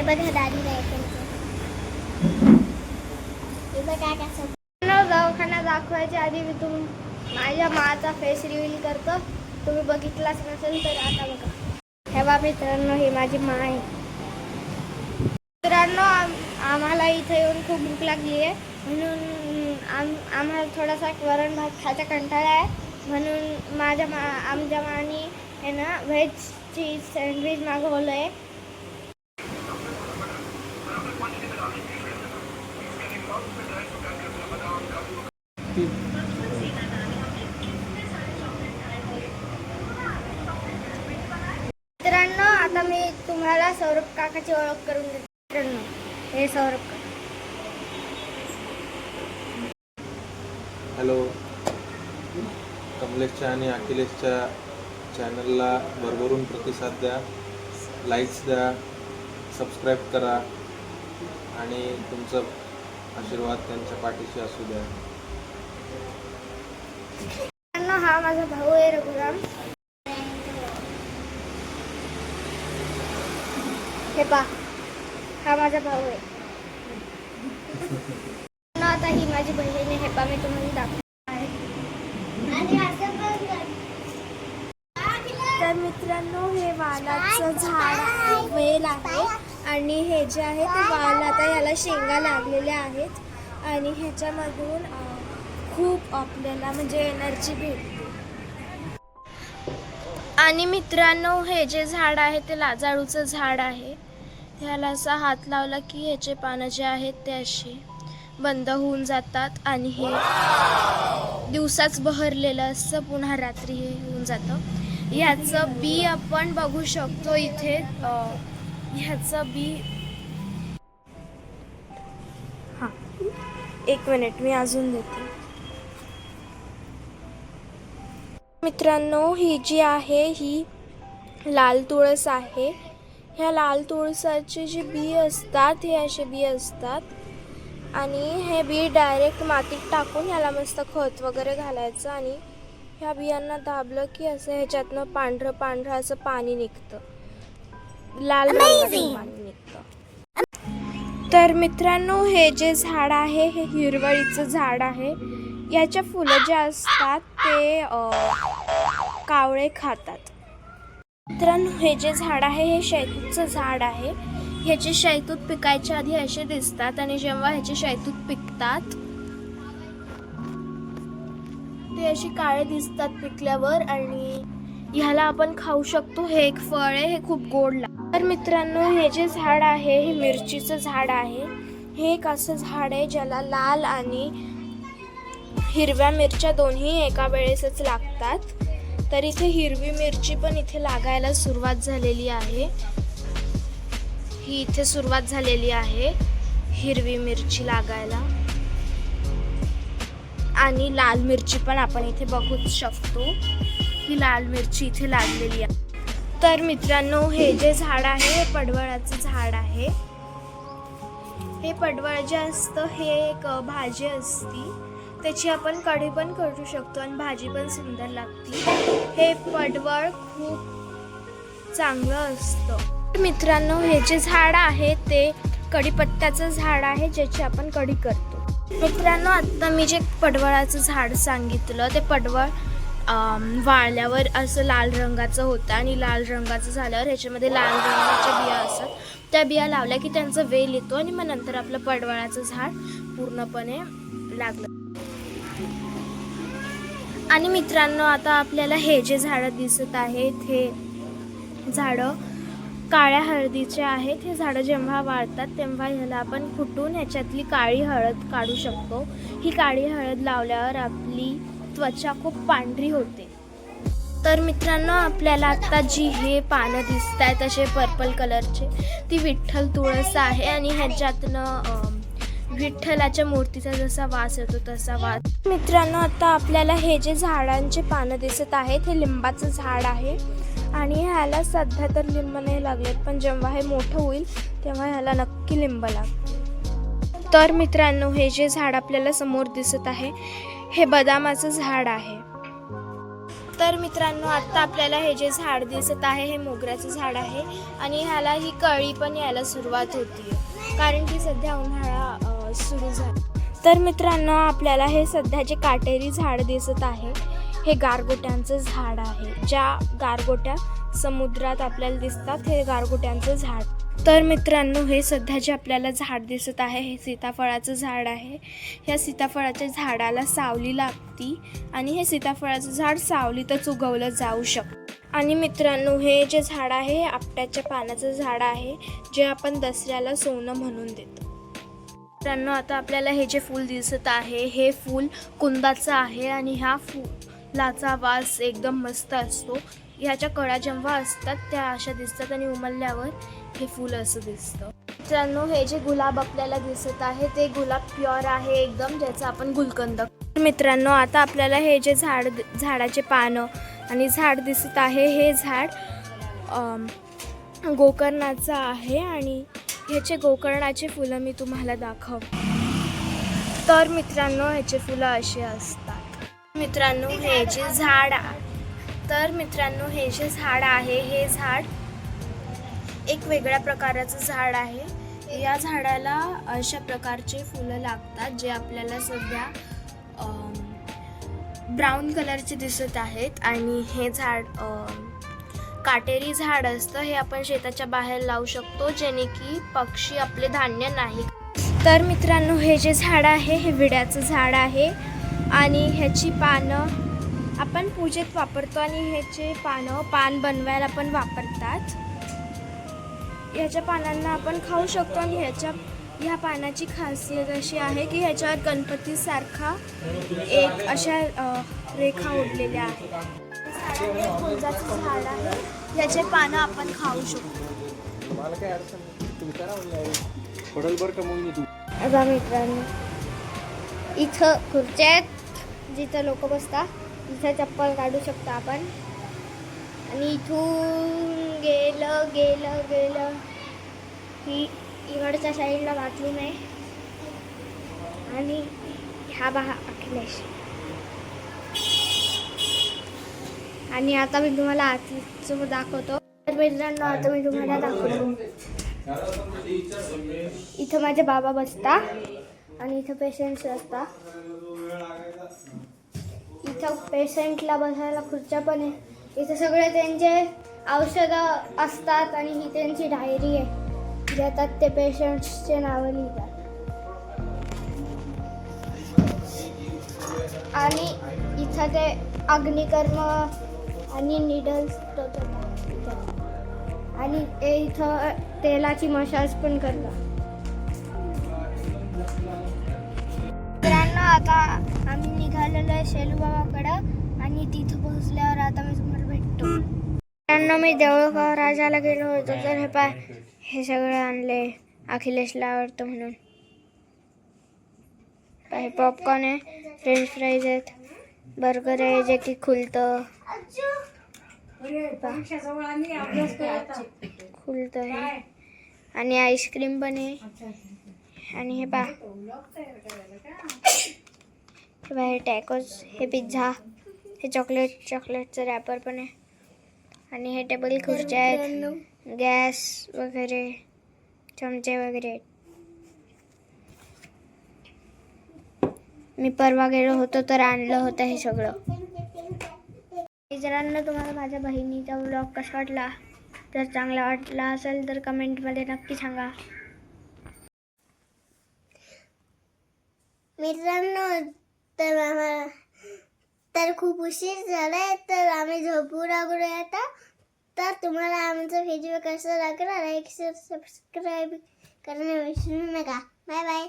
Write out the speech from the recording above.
हे बघा दादी नाही दवाखाना दाखवायच्या आधी मी तुम माझ्या माचा फेस रिव्हील करतो. तुम्ही बघितलाच नसेल तर आता बघा. हे बा मित्रांनो ही माझी मा आहे. मित्रांनो आम्हाला इथे येऊन खूप भूक लागली आहे. म्हणून आम आम्हाला थोडासा वरण भात खायचा कंटाळा आहे. म्हणून माझ्या मा आमच्या मानी आहे ना व्हेजची सँडविच मागवलं आहे मित्रांनो आता मी तुम्हाला सौरभ काकाची ओळख करून देते. हे सौरभ काका. हॅलो. कमलेशच्या आणि अखिलेशच्या चॅनलला भरभरून प्रतिसाद द्या लाईक्स द्या सबस्क्राईब करा आणि तुमचा आशीर्वाद त्यांच्या पाठीशी असू द्या. हा माझा भाऊ आहे रघुराम. हे पा हा माझा भाऊ आहे. आता ही माझी बहीण आहे. हे पा मी तुम्हाला दाखव. तर मित्रांनो हे वालाचं झाड वेल आहे. आणि हे जे आहे ते वाल आता ह्याला शेंगा लागलेल्या आहेत. आणि ह्याच्यामधून खूप आपल्याला म्हणजे एनर्जी भेटते. आणि मित्रांनो हे जे झाड आहे ते लाजाळूचं झाड आहे. ह्याला असा हात लावला की ह्याचे पानं जे आहेत ते असे बंद होऊन जातात आणि हे दिवसाच बहरलेलं असतं पुन्हा रात्री हे होऊन जातं. ह्याचं बी आपण बघू शकतो इथे ह्याचं बी हां एक मिनिट मी अजून देते. मित्रांनो ही जी आहे ही लाल तुळस आहे. ह्या लाल तुळसाचे जे बी असतात हे असे बी असतात. आणि हे बी डायरेक्ट मातीत टाकून ह्याला मस्त खत वगैरे घालायचं आणि ह्या बियांना दाबलं की असं ह्याच्यातनं पांढरं पांढरं असं पाणी निघतं. लाल रंगाचं पाणी निघतं. तर मित्रांनो हे जे झाड आहे हे हिरवळीचं झाड आहे. याच्या फुलं जे असतात ते कावळे खातात. मित्रांनो हे जे झाड आहे हे शैतूतचं झाड आहे. ह्याचे शैतूत पिकायच्या आधी असे दिसतात आणि जेव्हा ह्याचे शैतूत पिकतात ते असे काळे दिसतात पिकल्यावर आणि ह्याला आपण खाऊ शकतो. हे एक फळ आहे हे खूप गोड लागतं तर मित्रांनो हे जे झाड आहे हे मिरचीचं झाड आहे. हे एक असं झाड आहे ज्याला लाल आणि हिरव्या मिरच्या दोन्ही एका वेळेसच लागतात. तर इथे हिरवी मिरची पण इथे लागायला सुरुवात झालेली आहे. ही इथे सुरुवात झालेली आहे हिरवी मिरची लागायला. आणि लाल मिरची पण आपण इथे बघूच शकतो. ही लाल मिरची इथे लागलेली आहे. तर मित्रांनो हे जे झाड आहे हे पडवळाचं झाड आहे. हे पडवळ जे असतं हे एक भाजी असती. त्याची आपण कढी पण करू शकतो आणि भाजी पण सुंदर लागते. हे पडवळ खूप चांगलं असतं. मित्रांनो हे जे झाड आहे ते कढीपत्त्याचं झाड आहे ज्याची आपण कढी करतो. मित्रांनो आत्ता मी जे पडवळाचं झाड सांगितलं ते पडवळ वाळल्यावर असं लाल रंगाचं होतं आणि लाल रंगाचं झाल्यावर ह्याच्यामध्ये लाल रंगाच्या बिया असतात. त्या बिया लावल्या की त्यांचा वेल येतो आणि मग नंतर आपलं पडवळाचं झाड पूर्णपणे लागलं. आणि मित्रांनो आता आपल्याला हे जे झाडं दिसत आहेत हे झाडं काळ्या हळदीचे आहेत. हे झाडं जेव्हा वाळतात तेव्हा ह्याला आपण फुटून ह्याच्यातली काळी हळद काढू शकतो. ही काळी हळद लावल्यावर आपली त्वचा खूप पांढरी होते. तर मित्रांनो आपल्याला आता जी हे पानं दिसत आहेत असे पर्पल कलरचे ती विठ्ठल तुळस आहे आणि ह्याच्यातनं विठ्ठलाच्या मूर्तीचा जसा वास येतो तसा वास. मित्रांनो आता आपल्याला हे जे झाडांचे पानं दिसत आहेत हे लिंबाचं झाड आहे. आणि ह्याला सध्या तर लिंब नाही लागलेत पण जेव्हा हे मोठं होईल तेव्हा ह्याला नक्की लिंब लागतील तर मित्रांनो हे जे झाड आपल्याला समोर दिसत आहे हे बदामाचं झाड आहे. तर मित्रांनो आत्ता आपल्याला हे जे झाड दिसत आहे हे मोगऱ्याचं झाड आहे. आणि ह्याला ही कळी पण यायला सुरुवात होती कारण की सध्या उन्हाळा सुरू झाले. तर मित्रांनो आपल्याला हे सध्याचे काटेरी झाड दिसत आहे हे गारगोट्यांचं झाड आहे. ज्या गारगोट्या समुद्रात आपल्याला दिसतात हे गारगोट्यांचं झाड. तर मित्रांनो हे सध्या जे आपल्याला झाड दिसत आहे हे सीताफळाचं झाड आहे. ह्या सीताफळाच्या झाडाला सावली लागती आणि हे सीताफळाचं झाड सावलीतच उगवलं जाऊ शकतं. आणि मित्रांनो हे जे झाड आहे हे आपट्याच्या पानाचं झाड आहे जे आपण दसऱ्याला सोनं म्हणून देतो. मित्रांनो आता आपल्याला हे जे फूल दिसत आहे हे फूल कुंदाचं आहे आणि ह्या फुलाचा वास एकदम मस्त असतो. ह्याच्या कळा जेव्हा असतात त्या अशा दिसतात आणि उमलल्यावर हे फूल असं दिसतं. मित्रांनो हे जे गुलाब आपल्याला दिसत आहे ते गुलाब प्युअर आहे एकदम ज्याचं आपण गुलकंद मित्रांनो आता आपल्याला हे जे झाड झाडाचे पानं आणि झाड दिसत आहे हे झाड गोकर्णाचं आहे आणि ह्याचे गोकर्णाचे फुलं मी तुम्हाला दाखव. तर मित्रांनो ह्याचे फुलं असे असतात. मित्रांनो हे जे झाड तर मित्रांनो हे जे झाड आहे हे झाड एक वेगळ्या प्रकाराचं झाड आहे. या झाडाला अशा प्रकारचे फुलं लागतात जे आपल्याला सध्या ब्राऊन कलरचे दिसत आहेत. आणि हे झाड काटेरी झाड असतं हे आपण शेताच्या बाहेर लावू शकतो जेणे की पक्षी आपले धान्य नाही. तर मित्रांनो हे जे झाड आहे हे विड्याचं झाड आहे आणि ह्याची पानं आपण पूजेत वापरतो आणि ह्याचे पानं पान बनवायला पण वापरतात. ह्याच्या पानांना आपण खाऊ शकतो आणि ह्याच्या ह्या पानाची खासियत अशी आहे की ह्याच्यावर गणपतीसारखा एक अशा रेखा ओढलेल्या आहेत. हे फुलजाचं झाड आहे ह्याचे पानं आपण खाऊ शकतो. मला काय अडचण तू. बघा मित्रांनो इथं खुर्च्या आहेत जिथं लोक बसतात इथं चप्पल काढू शकतो आपण. आणि इथून गेलं गेलं गेलं ही इकडच्या साईडला बाथरूम आहे. आणि हा बहा अखिलेश. आणि आता मी तुम्हाला आतचं दाखवतो. तर मित्रांनो आता मी तुम्हाला दाखवतो. इथं माझे बाबा बसता आणि इथं पेशंट्स असता. इथं पेशंटला बसायला खुर्च्या पण आहे. इथं सगळे त्यांचे औषधं असतात आणि ही त्यांची डायरी आहे. ज्यातात ते पेशंट्सचे नावं लिहितात. आणि इथं ते अग्निकर्म आणि निडल्स आणि इथं तेलाची मसाज पण करतात. मित्रांनो आता आम्ही निघालेलो आहे शेलूबाबाकडं आणि तिथं पोहोचल्यावर आता मी तुम्हाला भेटतो. मित्रांनो मी देवळगाव राजाला गेलो होतो तर हे पाय हे सगळं आणले अखिलेशला आवडतं म्हणून. पाय पॉपकॉर्न आहे फ्रेंच फ्राईज आहेत. बर्गर आहे जे की खुलतं. खुलतं आहे. आणि आईस्क्रीम पण आहे. आणि हे पा हे पहा. हे टॅकोज हे पिझ्झा हे चॉकलेट चॉकलेटचं रॅपर पण आहे. आणि हे टेबल खुर्च्या आहेत. गॅस वगैरे चमचे वगैरे. आहेत मी परवा गेलो होतो तर आणलं होतं हे सगळं. मित्रांनो तुम्हाला माझ्या बहिणीचा व्लॉग कसा वाटला? जर चांगला वाटला असेल तर कमेंटमध्ये नक्की सांगा. मित्रांनो तर आम्हाला तर खूप उशीर झालाय तर आम्ही झोपू लागलो आता तर तुम्हाला आमचा व्हिडिओ कसं लागला लाईक सबस्क्राईब करणे विसरू नका. Bye bye